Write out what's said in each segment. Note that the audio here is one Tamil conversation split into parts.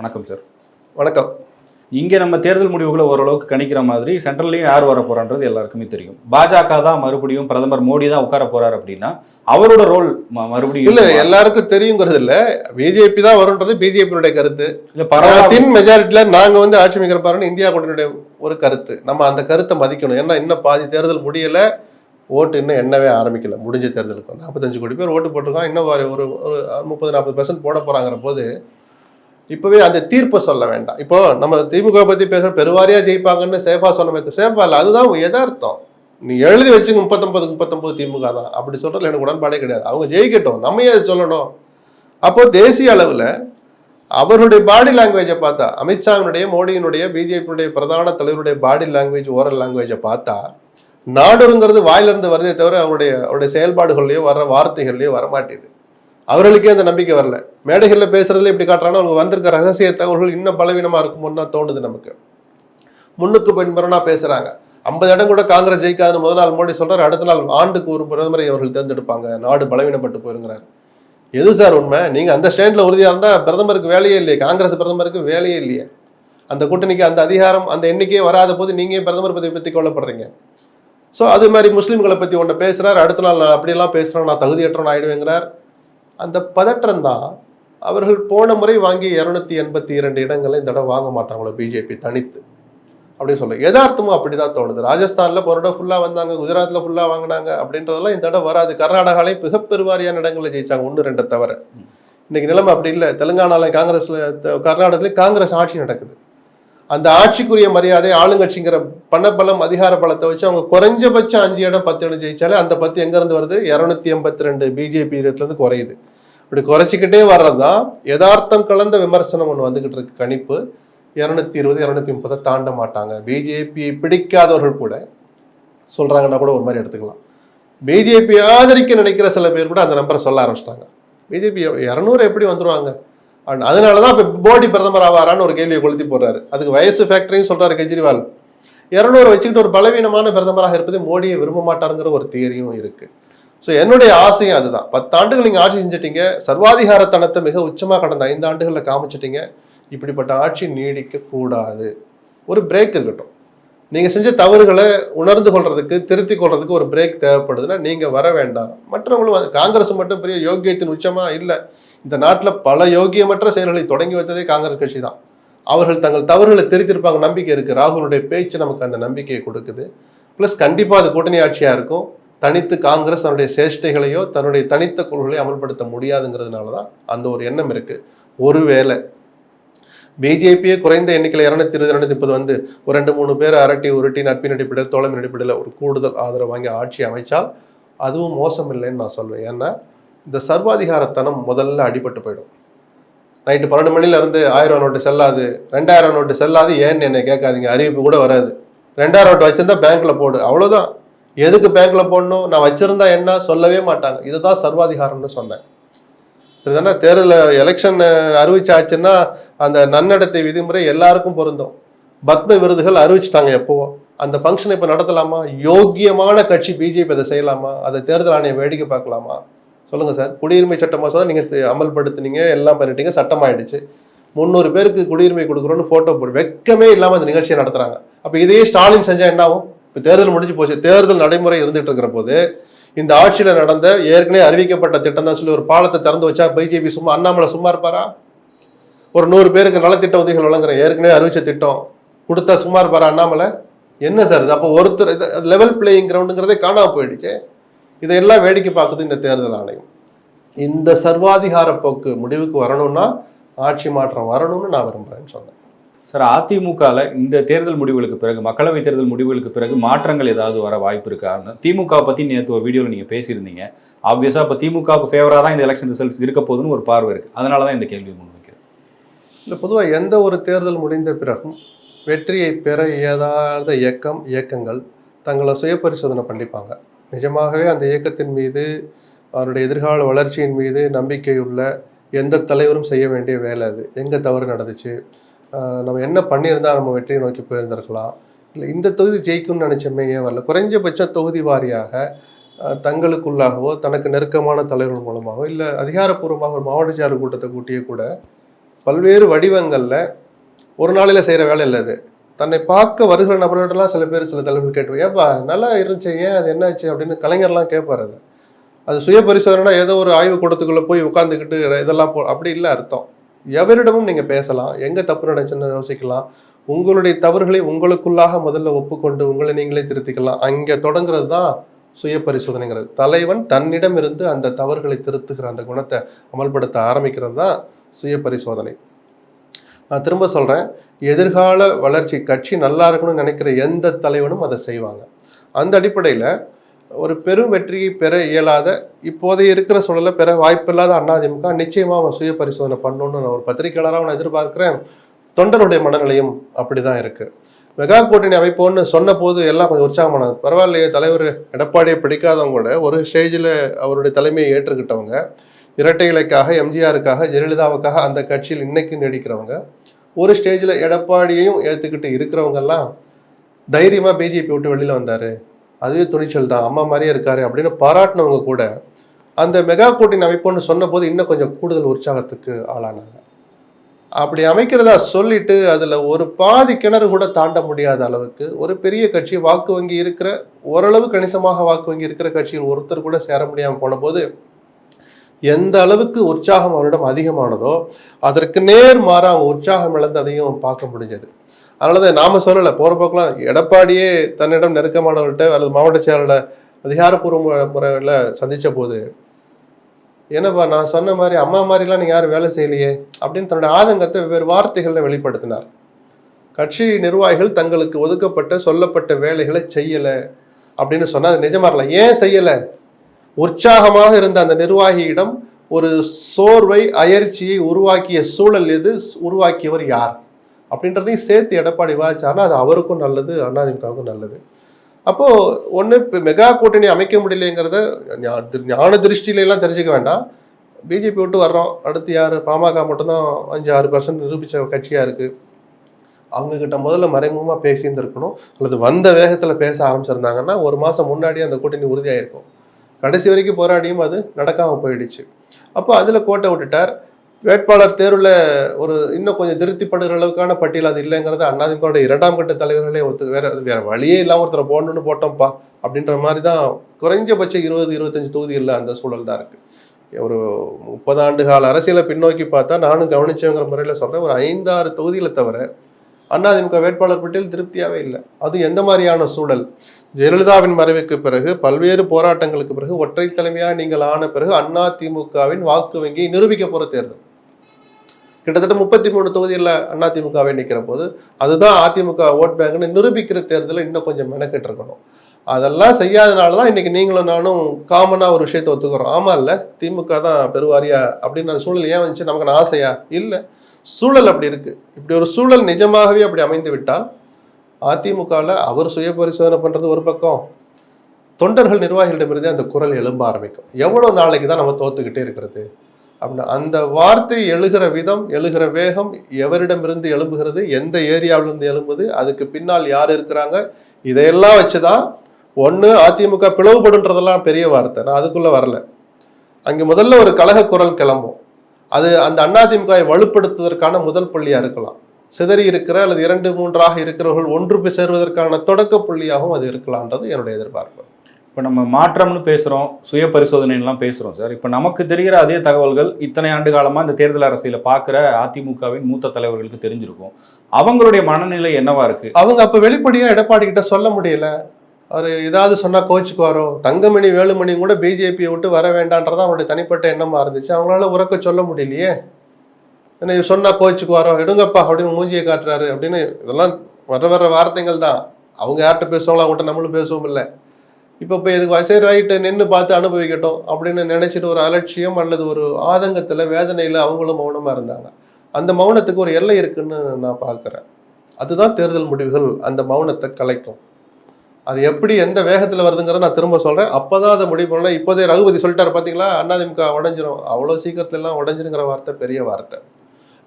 வணக்கம் சார் வணக்கம். இங்கே நம்ம தேர்தல் முடிவுகளை ஓரளவுக்கு கணிக்கிற மாதிரி சென்ட்ரல்லையும் யார் வர போறான்றது எல்லாருக்குமே தெரியும். பாஜக தான் மறுபடியும் பிரதமர் மோடி தான் உட்கார போறாரு அப்படின்னா அவரோட ரோல் மறுபடியும் இல்ல? எல்லாருக்கும் தெரியுங்கிறது இல்ல. பிஜேபி தான் வரும்ன்றது பிஜேபியுடைய கருத்து. இல்ல தின் மெஜாரிட்டில நாங்க வந்து ஆட்சி அமைக்கிற பாருன்னு இந்தியா கூட்டணியுடைய ஒரு கருத்து. நம்ம அந்த கருத்தை மதிக்கணும். ஏன்னா இன்னும் பாதி தேர்தல் முடியல. ஓட்டு இன்னும் எண்ணவே ஆரம்பிக்கல. முடிஞ்ச தேர்தலுக்கு. நாற்பத்தஞ்சு கோடி பேர் ஓட்டு போட்டிருக்கான் இன்னும் ஒரு ஒரு ஒரு முப்பது நாற்பது பர்சன்ட் போட போறாங்கிற போது இப்பவே அந்த தீர்ப்பை சொல்ல வேண்டாம். இப்போ நம்ம திமுக பத்தி பேசுற பெருவாரியா ஜெயிப்பாங்கன்னு சேஃபா சொன்ன சேஃபா இல்ல அதுதான் எதார்த்தம் நீ எழுதி வச்சுங்க முப்பத்தொன்பது முப்பத்தொன்பது திமுக தான். அப்படி சொல்றதுல எனக்கு உடன்பாடே கிடையாது. அவங்க ஜெயிக்கட்டும் நம்ம ஏன் அதை சொல்லணும்? அப்போ தேசிய அளவுல அவருடைய பாடி லாங்குவேஜை பார்த்தா அமித்ஷாவினுடைய மோடியினுடைய பிஜேபியினுடைய பிரதான தலைவருடைய பாடி லாங்குவேஜ் ஓரல் லாங்குவேஜை பார்த்தா நாடுங்கிறது வாயிலிருந்து வருதே தவிர அவருடைய அவருடைய செயல்பாடுகள்லயோ வர வார்த்தைகள்லயோ வரமாட்டேது அவர்களுக்கே அந்த நம்பிக்கை வரல. மேடைகளில் பேசுறதுல இப்படி காட்டுறாங்கன்னா அவங்க வந்திருக்க ரகசிய தகவல்கள் இன்னும் பலவீனமாக இருக்குமோன்னு தான் தோணுது நமக்கு. முன்னுக்கு பின்புறனா பேசுறாங்க. ஐம்பது இடம் கூட காங்கிரஸ் ஜெயிக்காதுன்னு முதல் நாள் மோடி சொல்றாரு அடுத்த நாள் ஆண்டுக்கு ஒரு பிரதமரை அவர்கள் தேர்ந்தெடுப்பாங்க. நாடு பலவீனப்பட்டு போயிருங்கிறார். எது சார் உண்மை? நீங்க அந்த ஸ்டேண்ட்ல உறுதியா இருந்தா பிரதமருக்கு வேலையே இல்லையே. காங்கிரஸ் பிரதமருக்கு வேலையே இல்லையே. அந்த கூட்டணிக்கு அந்த அதிகாரம் அந்த எண்ணிக்கையே வராத போது நீங்க பிரதமர் பதவி பத்தி கொல்லப்படுறீங்க ஸோ அது மாதிரி முஸ்லீம்களை பத்தி ஒன்று பேசுறாரு. அடுத்த நாள் நான் அப்படியெல்லாம் பேசுறேன். நான் தகுதியற்றவன் ஆயிடுவேங்கிறார். அந்த பதற்றம் தான் அவர்கள் போன முறை வாங்கி இருநூத்தி எண்பத்தி இரண்டு இடங்களை இந்த தடவை வாங்க மாட்டாங்களோ பிஜேபி தனித்து. அப்படின்னு சொல்ல. எதார்த்தமும் அப்படி தான் தோணுது. ராஜஸ்தானில் போன ஃபுல்லாக வந்தாங்க குஜராத்தில் ஃபுல்லாக வாங்கினாங்க அப்படின்றதெல்லாம் இந்த தடவை வராது. கர்நாடகாலையும் மிக பெருவாரியான இடங்களில் ஜெயிச்சாங்க ஒன்று ரெண்டை தவிர. இன்னைக்கு நிலைமை அப்படி இல்லை. தெலுங்கானாவில் காங்கிரஸில் த- காங்கிரஸ் ஆட்சி நடக்குது. அந்த ஆட்சிக்குரிய மரியாதை ஆளுங்கட்சிங்கிற பணபலம் அதிகார பலத்தை வச்சு அவங்க குறைஞ்சபட்சம் அஞ்சு இடம் பத்து இடம் ஜெயிச்சாலே அந்த பத்து எங்கேருந்து வருது? இரநூத்தி எண்பத்தி ரெண்டு பிஜேபி இருந்து குறையுது. இப்படி குறைச்சிக்கிட்டே வர்றதுதான் யதார்த்தம் கலந்த விமர்சனம் ஒன்று வந்துக்கிட்டு இருக்கு. கணிப்பு. இரநூத்தி இருபது இருநூத்தி முப்பதை தாண்ட மாட்டாங்க. பிஜேபி பிடிக்காதவர்கள் கூட சொல்கிறாங்கன்னா கூட ஒரு மாதிரி எடுத்துக்கலாம். பிஜேபி ஆதரிக்க நினைக்கிற சில பேர் கூட அந்த நம்பரை சொல்ல ஆரம்பிச்சிட்டாங்க. பிஜேபி இரநூறு எப்படி வந்துருவாங்க? அதனால தான் இப்போ போடி பிரதமர் ஆவாரான்னு ஒரு கேள்வியை கொளுத்தி போடுறாரு. அதுக்கு வயசு ஃபேக்டரின்னு சொல்கிறாரு கெஜ்ரிவால். இரநூறு வச்சுக்கிட்டு ஒரு பலவீனமான பிரதமராக இருப்பது மோடியை விரும்ப மாட்டாருங்கிற ஒரு தியரியும் இருக்குது ஸோ என்னுடைய ஆசையும் அதுதான். பத்தாண்டுகள் நீங்கள் ஆட்சி செஞ்சிட்டீங்க. சர்வாதிகாரத்தனத்தை மிக உச்சமாக கடந்த ஐந்து ஆண்டுகளில் காமிச்சிட்டீங்க. இப்படிப்பட்ட ஆட்சி நீடிக்க கூடாது ஒரு பிரேக் இருக்கட்டும். நீங்கள் செஞ்ச தவறுகளை உணர்ந்து கொள்றதுக்கு திருத்தி கொள்றதுக்கு ஒரு பிரேக் தேவைப்படுதுன்னா நீங்கள் வர வேண்டாம். மற்றவங்களும் காங்கிரஸ் மட்டும் பெரிய யோக்கியத்தின் உச்சமா இல்லை. இந்த நாட்டில் பல யோக்கியமற்ற செயல்களை தொடங்கி வைத்ததே காங்கிரஸ் கட்சி தான். அவர்கள் தங்கள் தவறுகளை திருத்திருப்பாங்க நம்பிக்கை இருக்குது ராகுலுடைய பேச்சு நமக்கு அந்த நம்பிக்கையை கொடுக்குது. ப்ளஸ் கண்டிப்பாக அது கூட்டணி ஆட்சியாக இருக்கும். தனித்து காங்கிரஸ் தன்னுடைய சேஷ்டைகளையோ தன்னுடைய தனித்த கொள்கைகளையோ அமல்படுத்த முடியாதுங்கிறதுனால தான் அந்த ஒரு எண்ணம் இருக்குது ஒருவேளை பிஜேபியே குறைந்த எண்ணிக்கையில் இரநூத்தி இருபது இரநூத்தி முப்பது வந்து ஒரு ரெண்டு மூணு பேர் அரட்டி உருட்டி நட்பின் அடிப்படையில் தோழமின் அடிப்படையில் ஒரு கூடுதல் ஆதரவு வாங்கி ஆட்சி அமைச்சால் அதுவும் மோசம் இல்லைன்னு நான் சொல்வேன். ஏன்னா இந்த சர்வாதிகாரத்தனம் முதல்ல அடிபட்டு போயிடும். நைட்டு பன்னெண்டு மணில இருந்து ஆயிரம் நோட்டு செல்லாது ரெண்டாயிரம் நோட்டு செல்லாது ஏன்னு என்னை கேட்காதீங்க அறிவிப்பு கூட வராது. ரெண்டாயிரம் நோட்டு வச்சுருந்தா பேங்க்கில் போடு அவ்வளோதான் எதுக்கு பேங்க்கில் போடணும்? நான் வச்சுருந்தா என்ன? சொல்லவே மாட்டாங்க. இதுதான் சர்வாதிகாரம்னு சொன்னேன். இதுதானே தேர்தல் எலெக்ஷன் அறிவிச்சாச்சுன்னா அந்த நன்னடத்தை விதிமுறை எல்லாருக்கும் பொருந்தும். பத்ம விருதுகள் அறிவிச்சிட்டாங்க எப்போவோ. அந்த ஃபங்க்ஷனை இப்போ நடத்தலாமா? யோக்கியமான கட்சி பிஜேபி அதை செய்யலாமா? அதை தேர்தல் ஆணையம் வேடிக்கை பார்க்கலாமா? சொல்லுங்கள் சார். குடியுரிமை சட்ட மசோதா நீங்கள் அமல்படுத்துனீங்க எல்லாம் பண்ணிட்டீங்க சட்டமாயிடுச்சு முந்நூறு பேருக்கு குடியுரிமை கொடுக்குறோன்னு ஃபோட்டோ போட்டு வெக்கமே இல்லாமல் அந்த நிகழ்ச்சியை நடத்துகிறாங்க அப்போ இதையே ஸ்டாலின் செஞ்சால் என்ன ஆகும்? இப்போ தேர்தல் முடிஞ்சு போச்சு. தேர்தல் நடைமுறை இருந்துகிட்டு இருக்கிற போது இந்த ஆட்சியில் நடந்த ஏற்கனவே அறிவிக்கப்பட்ட திட்டம் தான் சொல்லி ஒரு பாலத்தை திறந்து வச்சா பிஜேபி சும்மா அண்ணாமலை சும்மா இருப்பாரா? ஒரு நூறு பேருக்கு நலத்திட்ட உதவிகள் வழங்குறேன் ஏற்கனவே அறிவிச்ச திட்டம் கொடுத்தா சும்மா இருப்பாரா அண்ணாமலை? என்ன சார் இது? அப்போ ஒருத்தர் லெவல் பிளேயிங் கிரவுண்டுங்கிறதே காணாம போயிடுச்சு. இதையெல்லாம் வேடிக்கை பார்க்குது இந்த தேர்தல் ஆணையம். இந்த சர்வாதிகார போக்கு முடிவுக்கு வரணும்னா ஆட்சி மாற்றம் வரணும்னு நான் விரும்புகிறேன்னு சொன்னேன். சார் அதிமுகவில் இந்த தேர்தல் முடிவுகளுக்கு பிறகு மக்களவை தேர்தல் முடிவுகளுக்கு பிறகு மாற்றங்கள் ஏதாவது வர வாய்ப்பு இருக்காருன்னு திமுக பற்றி நேற்று ஒரு வீடியோவில் நீங்கள் பேசியிருந்தீங்க. ஆப்வியஸாக இப்போ திமுகவுக்கு ஃபேவராக தான் இந்த எலெக்ஷன் ரிசல்ட்ஸ் இருக்க போதுன்னு ஒரு பார்வை இருக்குது அதனால தான் இந்த கேள்வி முன்வைக்கிறேன் இல்லை பொதுவாக எந்த ஒரு தேர்தல் முடிந்த பிறகும் வெற்றியை பெற இயலாத இயக்கம் இயக்கங்கள் தங்களை சுய பரிசோதனை பண்ணிப்பாங்க. நிஜமாகவே அந்த இயக்கத்தின் மீது அவருடைய எதிர்கால வளர்ச்சியின் மீது நம்பிக்கையுள்ள எந்த தலைவரும் செய்ய வேண்டிய வேலை அது. எங்கே தவறு நடந்துச்சு? நம்ம என்ன பண்ணியிருந்தா நம்ம வெற்றியை நோக்கி போயிருந்திருக்கலாம்? இல்லை இந்த தொகுதி ஜெயிக்கும்னு நினச்சோமே ஏன் வரல? குறைஞ்சபட்ச தொகுதி வாரியாக தங்களுக்குள்ளாகவோ தனக்கு நெருக்கமான தலைவர்கள் மூலமாகவோ இல்லை அதிகாரப்பூர்வமாக ஒரு மாவட்ட செயலர் கூட்டத்தை கூட்டியே கூட பல்வேறு வடிவங்களில் ஒரு நாளில் செய்கிற வேலை இல்லை அது. தன்னை பார்க்க வருகிற நபர்களெல்லாம் சில பேர் சில தலைவர்கள் கேட்டு ஏப்பா நல்லா இருந்துச்சு ஏன் அது என்னாச்சு? அப்படின்னு கலைஞர்லாம் கேட்பாரு அது. அது சுய பரிசோதனைனா ஏதோ ஒரு ஆய்வுக்கூடத்துக்குள்ளே போய் உட்காந்துக்கிட்டு இதெல்லாம் போ அப்படி இல்லை அர்த்தம். எவரிடமும் நீங்கள் பேசலாம் எங்கே தப்பு நடந்துச்சுன்னு யோசிக்கலாம். உங்களுடைய தவறுகளை உங்களுக்குள்ளாக முதல்ல ஒப்புக்கொண்டு உங்களை நீங்களே திருத்திக்கலாம். அங்கே தொடங்குறது தான் சுய பரிசோதனைங்கிறது. தலைவன் தன்னிடம் இருந்து அந்த தவறுகளை திருத்துகிற அந்த குணத்தை அமல்படுத்த ஆரம்பிக்கிறது தான் சுய பரிசோதனை. நான் திரும்ப சொல்கிறேன் எதிர்கால வளர்ச்சி கட்சி நல்லா இருக்கணும்னு நினைக்கிற எந்த தலைவனும் அதை செய்வாங்க. அந்த அடிப்படையில் ஒரு பெரும் வெற்றியை பெற இயலாத இப்போதைய இருக்கிற சூழலை பெற வாய்ப்பில்லாத அதிமுக நிச்சயமா அவன் சுய பரிசோதனை பண்ணணும்னு நான் ஒரு பத்திரிகையாளராக நான் எதிர்பார்க்கிறேன். தொண்டருடைய மனநிலையும் அப்படிதான் இருக்கு. மெகா கூட்டணி அமைப்போன்னு சொன்ன போது எல்லாம் கொஞ்சம் உற்சாகமானது பரவாயில்லையே தலைவர் எடப்பாடியை பிடிக்காதவங்க கூட ஒரு ஸ்டேஜில் அவருடைய தலைமையை ஏற்றுக்கிட்டவங்க இரட்டை இலைக்காக எம்ஜிஆருக்காக ஜெயலலிதாவுக்காக அந்த கட்சியில் இன்னைக்கு நீடிக்கிறவங்க ஒரு ஸ்டேஜில் எடப்பாடியையும் ஏற்றுக்கிட்டு இருக்கிறவங்கெல்லாம் தைரியமாக பிஜேபி விட்டு வெளியில் வந்தார். அதுவே துணிச்சல் தான். அம்மா மாதிரியே இருக்காரு அப்படின்னு பாராட்டினவங்க கூட அந்த மெகா கூட்டின் அமைப்புன்னு சொன்னபோது இன்னும் கொஞ்சம் கூடுதல் உற்சாகத்துக்கு ஆளானாங்க. அப்படி அமைக்கிறதா சொல்லிட்டு அதில் ஒரு பாதி கிணறு கூட தாண்ட முடியாத அளவுக்கு ஒரு பெரிய கட்சி வாக்கு வங்கி இருக்கிற ஓரளவு கணிசமாக வாக்கு வங்கி இருக்கிற கட்சியில் ஒருத்தர் கூட சேர முடியாமல் போன போது எந்த அளவுக்கு உற்சாகம் அவரிடம் அதிகமானதோ அதற்கு நேர் மாறா உற்சாகம் இழந்ததையும் பார்க்க முடிஞ்சது. அதனாலதான் நாம சொல்லல. போற போக்கெல்லாம் எடப்பாடியே தன்னிடம் நெருக்கமானவர்கள்ட்ட அல்லது மாவட்ட செயலாளர் அதிகாரப்பூர்வ முறையில் சந்திச்ச போது என்னப்பா நான் சொன்ன மாதிரி அம்மா மாதிரிலாம் நீங்கள் யாரும் வேலை செய்யலையே? அப்படின்னு தன்னுடைய ஆதங்கத்தை வெவ்வேறு வார்த்தைகளில் வெளிப்படுத்தினார். கட்சி நிர்வாகிகள் தங்களுக்கு ஒதுக்கப்பட்ட சொல்லப்பட்ட வேலைகளை செய்யலை. அப்படின்னு சொன்னால் அது நிஜமாக இல்லை ஏன் செய்யலை? உற்சாகமாக இருந்த அந்த நிர்வாகியிடம் ஒரு சோர்வை அயற்சியை உருவாக்கிய சூழல் எது? உருவாக்கியவர் யார்? அப்படின்றதையும் சேர்த்து எடப்பாடி விவாதிச்சாருன்னா அது அவருக்கும் நல்லது அதிமுகவுக்கும் நல்லது. அப்போது ஒன்று இப்போ மெகா கூட்டணி அமைக்க முடியலைங்கிறத ஞான திருஷ்டியிலலாம் தெரிஞ்சுக்க வேண்டாம். பிஜேபி விட்டு வர்றோம். அடுத்து யார்? பாமக மட்டும்தான் அஞ்சு ஆறு பர்சன்ட் நிரூபித்த கட்சியாக இருக்குது அவங்கக்கிட்ட முதல்ல மறைமுகமாக பேசியிருந்துருக்கணும். அல்லது வந்த வேகத்தில் பேச ஆரம்பிச்சிருந்தாங்கன்னா ஒரு மாதம் முன்னாடியே அந்த கூட்டணி உறுதியாயிருக்கும். கடைசி வரைக்கும் போராடியும் அது நடக்காமல் போயிடுச்சு. அப்போ அதில் கோட்டை விட்டுட்டார். வேட்பாளர் தேர்வில் ஒரு இன்னும் கொஞ்சம் திருப்திப்படுகிற அளவுக்கான பட்டியல் அது இல்லைங்கிறது அண்ணாதிமுக இரண்டாம் கட்ட தலைவர்களே ஒருத்தர் வேற வேற வழியே இல்லாமல் ஒருத்தரை போடணும்னு போட்டோம்ப்பா அப்படின்ற மாதிரி தான் குறைஞ்சபட்சம் இருபது இருபத்தஞ்சு தொகுதிகளில் அந்த சூழல் தான் இருக்கு. ஒரு முப்பது ஆண்டு கால அரசியலை பின்னோக்கி பார்த்தா நானும் கவனிச்சேங்கிற முறையில் சொல்கிறேன் ஒரு ஐந்தாறு தொகுதிகளை தவிர அதிமுக வேட்பாளர் பட்டியல் திருப்தியாகவே இல்லை. அது எந்த மாதிரியான சூழல்? ஜெயலலிதாவின் மறைவுக்கு பிறகு பல்வேறு போராட்டங்களுக்கு பிறகு ஒற்றை தலைமையாக நீங்கள் ஆன பிறகு அதிமுகவின் வாக்கு வங்கியை நிரூபிக்க போகிற தேர்தல். கிட்டத்தட்ட முப்பத்தி மூணு தொகுதியில் அதிமுகவே நிற்கிற போது அதுதான் அதிமுக ஓட் பேங்க்னு நிரூபிக்கிற தேர்தலில் இன்னும் கொஞ்சம் மெனக்கிட்டு இருக்கணும். அதெல்லாம் செய்யாதனால தான் இன்றைக்கி நீங்களும் நானும் காமனாக ஒரு விஷயத்தை ஒத்துக்கிறோம். ஆமா இல்லை திமுக தான் பெருவாரியா அப்படின்னு அந்த சூழல் ஏன் வந்துச்சு? நமக்கு நான் ஆசையா? இல்லை. சூழல் அப்படி இருக்குது இப்படி ஒரு சூழல் நிஜமாகவே அப்படி அமைந்து விட்டால் அதிமுகவில் அவர் சுய பரிசோதனை பண்ணுறது ஒரு பக்கம். தொண்டர்கள் நிர்வாகிகளிடமிருந்தே அந்த குரல் எழும்ப ஆரம்பிக்கும். எவ்வளோ நாளைக்கு தான் நம்ம தோத்துக்கிட்டே இருக்கிறது? அப்படின்னா அந்த வார்த்தை எழுகிற விதம் எழுகிற வேகம் எவரிடமிருந்து எழும்புகிறது எந்த ஏரியாவிலிருந்து எழும்புது அதுக்கு பின்னால் யார் இருக்கிறாங்க இதையெல்லாம் வச்சுதான் ஒன்று அதிமுக பிளவுபடுன்றதெல்லாம் பெரிய வார்த்தை. நான் அதுக்குள்ளே வரல. அங்கே முதல்ல ஒரு கழக குரல் கிளம்பும். அது அந்த அதிமுகவை வலுப்படுத்துவதற்கான முதல் புள்ளியாக இருக்கலாம். சிதறி இருக்கிற அல்லது இரண்டு மூன்றாக இருக்கிறவர்கள் ஒன்று போய் சேருவதற்கான தொடக்க புள்ளியாகவும் அது இருக்கலாம்ன்றது என்னுடைய எதிர்பார்ப்பு. இப்போ நம்ம மாற்றம்னு பேசுகிறோம் சுய பரிசோதனைலாம் பேசுகிறோம் சார். இப்போ நமக்கு தெரிகிற அதே தகவல்கள் இத்தனை ஆண்டு காலமாக இந்த தேர்தல் அரசியலை பார்க்குற அதிமுகவின் மூத்த தலைவர்களுக்கு தெரிஞ்சிருக்கும். அவங்களுடைய மனநிலை என்னவா இருக்கு? அவங்க அப்போ வெளிப்படையாக எடப்பாடி கிட்ட சொல்ல முடியல. அவர் ஏதாவது சொன்னால் கோச்சுக்குவாரோ? தங்கமணி வேலுமணி கூட பிஜேபியை விட்டு வர வேண்டான்றதான் அவருடைய தனிப்பட்ட எண்ணமாக இருந்துச்சு. அவங்களால உறக்க சொல்ல முடியலையே. என்ன இவர் சொன்னா கோச்சுக்குவாரோ? எடுங்கப்பா அப்படின்னு மூஞ்சியை காட்டுறாரு அப்படின்னு இதெல்லாம் வர வர வார்த்தைகள் தான். அவங்க யார்கிட்ட பேசுவாங்களோ அவங்ககிட்ட நம்மளும் பேசுவோம் இல்லை. இப்போ இப்போ இதுக்கு சரி ரைட்டு நின்று பார்த்து அனுபவிக்கட்டும் அப்படின்னு நினைச்சிட்டு ஒரு அலட்சியம் அல்லது ஒரு ஆதங்கத்தில் வேதனையில் அவங்களும் மௌனமாக இருந்தாங்க. அந்த மௌனத்துக்கு ஒரு எல்லை இருக்குன்னு நான் பார்க்குறேன். அதுதான் தேர்தல் முடிவுகள் அந்த மௌனத்தை கலைக்கும். அது எப்படி எந்த வேகத்தில் வருதுங்கிறத நான் திரும்ப சொல்கிறேன் அப்போ தான் அதை முடிவு பண்ணல இப்போதே ரகுபதி சொல்லிட்டார் பார்த்தீங்களா அண்ணாதிமுக உடஞ்சிரும். அவ்வளோ சீக்கிரத்துலலாம் உடஞ்சிருங்கிற வார்த்தை பெரிய வார்த்தை.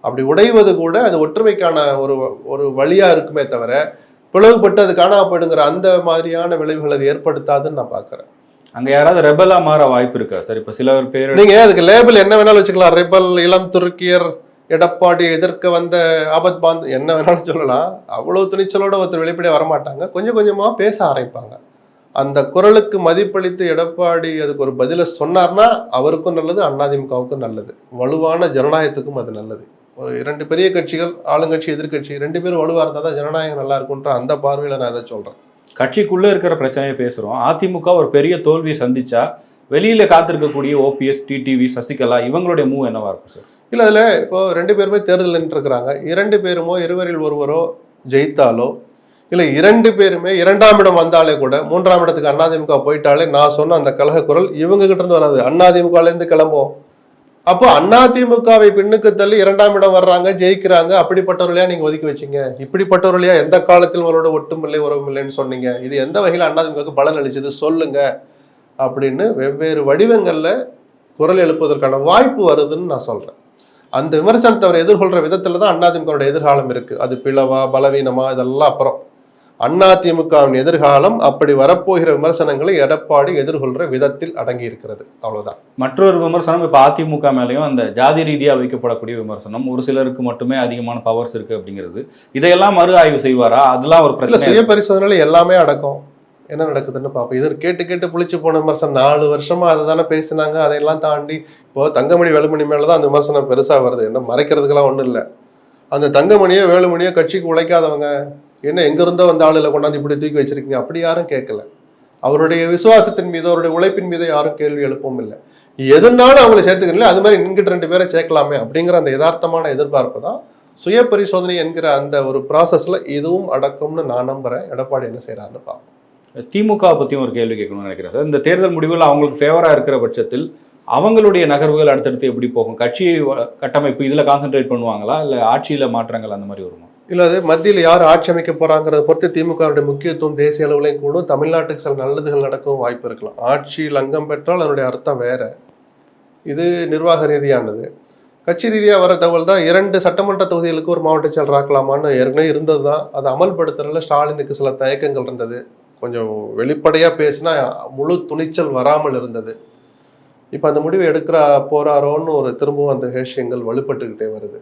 அப்படி உடைவது கூட அது ஒற்றுமைக்கான ஒரு ஒரு வழியாக இருக்குமே தவிர பிளவுபட்டு அது காணாம போயிடுங்கிற அந்த மாதிரியான விளைவுகள் அது ஏற்படுத்தாதுன்னு நான் பார்க்கறேன். அங்கே யாராவது ரெபலா மாற வாய்ப்பு இருக்கா? சார் இப்போ சில பேர் நீங்க அதுக்கு லேபிள் என்ன வேணாலும் வச்சுக்கலாம். ரெபல் இளம் துருக்கியர் எடப்பாடி எதிர்க்க வந்த ஆபத் பாந்த் என்ன வேணாலும் சொல்லலாம். அவ்வளவு துணிச்சலோட ஒருத்தர் வெளிப்படையாக வரமாட்டாங்க. கொஞ்சம் கொஞ்சமா பேச ஆரம்பிப்பாங்க. அந்த குரலுக்கு மதிப்பளித்து எடப்பாடி அதுக்கு ஒரு பதிலை சொன்னார்னா அவருக்கும் நல்லது அதிமுகவுக்கும் நல்லது. வலுவான ஜனநாயகத்துக்கும் அது நல்லது. ஒரு இரண்டு பெரிய கட்சிகள் ஆளுங்கட்சி எதிர்க்கட்சி ரெண்டு பேரும் வலுவா இருந்தால் தான் ஜனநாயகம் நல்லா இருக்கும்ன்ற அந்த பார்வையில நான் அதை சொல்றேன். கட்சிக்குள்ள இருக்கிற பிரச்சனையை பேசுறோம். அதிமுக ஒரு பெரிய தோல்வியை சந்திச்சா வெளியில காத்திருக்கக்கூடிய ஓபிஎஸ் டிடிவி சசிகலா இவங்களுடைய மூவ் என்னவா இருக்கும் சார்? இல்ல அதுல இப்போ ரெண்டு பேருமே தேர்தல் நின்றுருக்கிறாங்க. இரண்டு பேருமோ இருவரில் ஒருவரோ ஜெயித்தாலோ இல்ல இரண்டு பேருமே இரண்டாம் இடம் வந்தாலே கூட மூன்றாம் இடத்துக்கு அதிமுக போயிட்டாலே நான் சொன்ன அந்த கழக குரல் இவங்க கிட்ட இருந்து வராது. அதிமுகல இருந்து கிளம்பும் அப்போ அதிமுகவை பின்னுக்கு தள்ளி இரண்டாம் இடம் வர்றாங்க ஜெயிக்கிறாங்க. அப்படிப்பட்டவர்களையா நீங்க ஒதுக்கி வச்சீங்க? இப்படிப்பட்டவர்களையா எந்த காலத்தில் உங்களோட ஒட்டும் இல்லை உறவும் இல்லைன்னு சொன்னீங்க? இது எந்த வகையில் அதிமுகவுக்கு பலன் அளிச்சது? சொல்லுங்க. அப்படின்னு வெவ்வேறு வடிவங்கள்ல குரல் எழுப்புவதற்கான வாய்ப்பு வருதுன்னு நான் சொல்றேன். அந்த விமர்சனத்தை அவர் எதிர்கொள்ற விதத்துல தான் அதிமுகவோட எதிர்காலம் இருக்கு. அது பிளவா பலவீனமா இதெல்லாம் அப்புறம். அதிமுகவின் எதிர்காலம் அப்படி வரப்போகிற விமர்சனங்களை எடப்பாடி எதிர்கொள்ற விதத்தில் அடங்கி இருக்கிறது அவ்வளவுதான். மற்றொரு விமர்சனம் இப்ப அதிமுக மேலேயும் அந்த ஜாதி ரீதியா வைக்கப்படக்கூடிய விமர்சனம் ஒரு சிலருக்கு மட்டுமே அதிகமான பவர்ஸ் இருக்கு அப்படிங்கிறது. இதையெல்லாம் மறு ஆய்வு செய்வாரா? அதெல்லாம் ஒரு பிரச்சனை. சுய பரிசோதனையில எல்லாமே அடக்கம். என்ன நடக்குதுன்னு பார்ப்போம். இது கேட்டு கேட்டு புளிச்சு போன விமர்சனம். நாலு வருஷமா அதை தானே பேசினாங்க. அதையெல்லாம் தாண்டி இப்போ தங்கமணி வேலுமணி மேலதான் அந்த விமர்சனம் பெருசா வருது. என்ன மறைக்கிறதுக்கெல்லாம் ஒண்ணும் இல்லை. அந்த தங்கமணியோ வேலுமணியோ கட்சிக்கு உழைக்காதவங்க. என்ன எங்கேருந்தோ வந்த ஆளுல கொண்டாந்து இப்படி தூக்கி வச்சிருக்கீங்க? அப்படி யாரும் கேட்கல. அவருடைய விசுவாசத்தின் மீது அவருடைய உழைப்பின் மீது யாரும் கேள்வி எழுப்பவும் இல்லை. எதுனாலும் அவங்களை சேர்த்துக்கல அது மாதிரி இன்கிட்ட ரெண்டு பேரை சேர்க்கலாமே அப்படிங்கிற அந்த யதார்த்தமான எதிர்பார்ப்பு தான் சுய பரிசோதனை என்கிற அந்த ஒரு ப்ராசஸில் இதுவும் அடக்கம்னு நான் நம்புகிறேன் எடப்பாடி என்ன செய்கிறாருன்னு பார்ப்போம். திமுக பற்றியும் ஒரு கேள்வி கேட்கணும்னு நினைக்கிறேன் சார். இந்த தேர்தல் முடிவில் அவங்களுக்கு ஃபேவராக இருக்கிற பட்சத்தில் அவங்களுடைய நகர்வுகள் அடுத்தடுத்து எப்படி போகும்? கட்சி கட்டமைப்பு இதில் கான்சென்ட்ரேட் பண்ணுவாங்களா? இல்லை ஆட்சியில் மாற்றங்கள் அந்த மாதிரி வருமா? இல்லை அது மத்தியில் யார் ஆட்சி அமைக்க போறாங்கிறத பொறுத்து திமுகவுடைய முக்கியத்துவம் தேசிய அளவுலையும் கூடும். தமிழ்நாட்டுக்கு சில நல்லதுகள் நடக்கவும் வாய்ப்பு இருக்கலாம். ஆட்சியில் அங்கம் பெற்றால் அதனுடைய அர்த்தம் வேற. இது நிர்வாக ரீதியானது. கட்சி ரீதியாக வர தகவல் தான் இரண்டு சட்டமன்ற தொகுதிகளுக்கு ஒரு மாவட்ட செயலர் ஆக்கலாமான்னு ஏற்கனவே இருந்தது தான் அதை அமல்படுத்துறதுல ஸ்டாலினுக்கு சில தயக்கங்கள் இருந்தது. கொஞ்சம் வெளிப்படையாக பேசினா முழு துணிச்சல் வராமல் இருந்தது. இப்போ அந்த முடிவை எடுக்கிற போறாரோன்னு ஒரு திரும்பவும் அந்த ஹேஷியங்கள் வலுப்பட்டுக்கிட்டே வருது.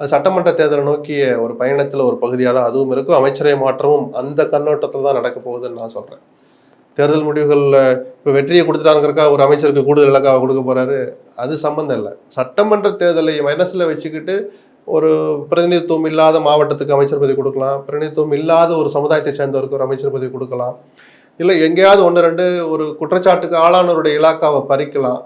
அது சட்டமன்ற தேர்தலை நோக்கிய ஒரு பயணத்தில் ஒரு பகுதியாக தான் அதுவும் இருக்கும். அமைச்சரை மாற்றமும் அந்த கண்ணோட்டத்தில் தான் நடக்க போகுதுன்னு நான் சொல்கிறேன் தேர்தல் முடிவுகளில் இப்போ வெற்றியை கொடுத்துட்டாங்கிறக்கா ஒரு அமைச்சருக்கு கூடுதல் இலக்காவை கொடுக்க போகிறாரு அது சம்மந்தம் இல்லை. சட்டமன்ற தேர்தலை மனசில் வச்சுக்கிட்டு ஒரு பிரதிநிதித்துவம் இல்லாத மாவட்டத்துக்கு அமைச்சர் பதவி கொடுக்கலாம். பிரதிநிதித்துவம் இல்லாத ஒரு சமுதாயத்தை சேர்ந்தவருக்கு ஒரு அமைச்சர் பதவி கொடுக்கலாம். இல்லை எங்கேயாவது ஒன்று ரெண்டு ஒரு குற்றச்சாட்டுக்கு ஆளானவருடைய இலாக்காவை பறிக்கலாம்.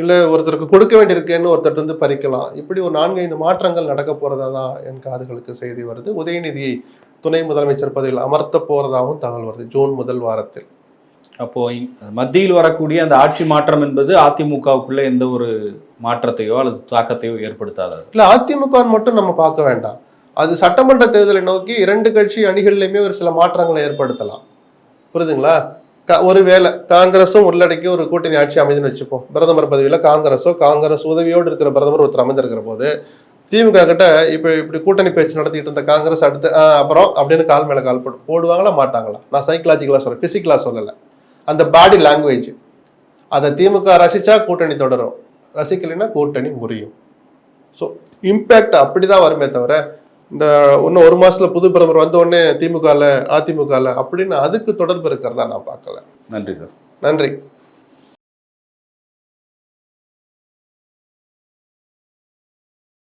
இல்லை ஒருத்தருக்கு கொடுக்க வேண்டியிருக்கேன்னு ஒருத்தர் வந்து பறிக்கலாம். இப்படி ஒரு நான்கு ஐந்து மாற்றங்கள் நடக்க போறதா தான் என் காதுகளுக்கு செய்தி வருது. உதயநிதியை துணை முதலமைச்சர் பதவியில் அமர்த்த போறதாகவும் தகவல் வருது ஜூன் முதல் வாரத்தில். அப்போ மத்தியில் வரக்கூடிய அந்த ஆட்சி மாற்றம் என்பது அதிமுகவுக்குள்ள எந்த ஒரு மாற்றத்தையோ அல்லது தாக்கத்தையோ ஏற்படுத்தாதா? இல்ல அதிமுக மட்டும் நம்ம பார்க்க வேண்டாம். அது சட்டமன்ற தேர்தலை நோக்கி இரண்டு கட்சி அணிகள்லையுமே ஒரு சில மாற்றங்களை ஏற்படுத்தலாம். புரியுதுங்களா ஒருவேளை காங்கிரஸும் உள்ளடக்கி ஒரு கூட்டணி ஆட்சி அமைதுன்னு வச்சுப்போம். பிரதமர் பதவியில் காங்கிரஸோ காங்கிரஸ் உதவியோடு இருக்கிற பிரதமர் ஒருத்தர் அமைந்திருக்கிற போது திமுக கிட்ட இப்போ இப்படி கூட்டணி பேச்சு நடத்திட்டு இருந்த காங்கிரஸ் அடுத்து அப்புறம் அப்படின்னு கால் மேலே கால் போட்டு போடுவாங்களா மாட்டாங்களா? நான் சைக்கலாஜிக்கலாக சொல்கிறேன் ஃபிசிக்கலாக சொல்லலை. அந்த பாடி லாங்குவேஜ் அதை திமுக ரசித்தா கூட்டணி தொடரும். ரசிக்கலைன்னா கூட்டணி முறியும். ஸோ இம்பேக்ட் அப்படி தான் வருமே தவிர இந்த இன்னும் ஒரு மாசத்துல புது பிரதமர் வந்த உடனே திமுகல அதிமுகல அப்படின்னு அதுக்கு தொடர்பு இருக்கிறதா நான் பார்க்கல. நன்றி சார். நன்றி.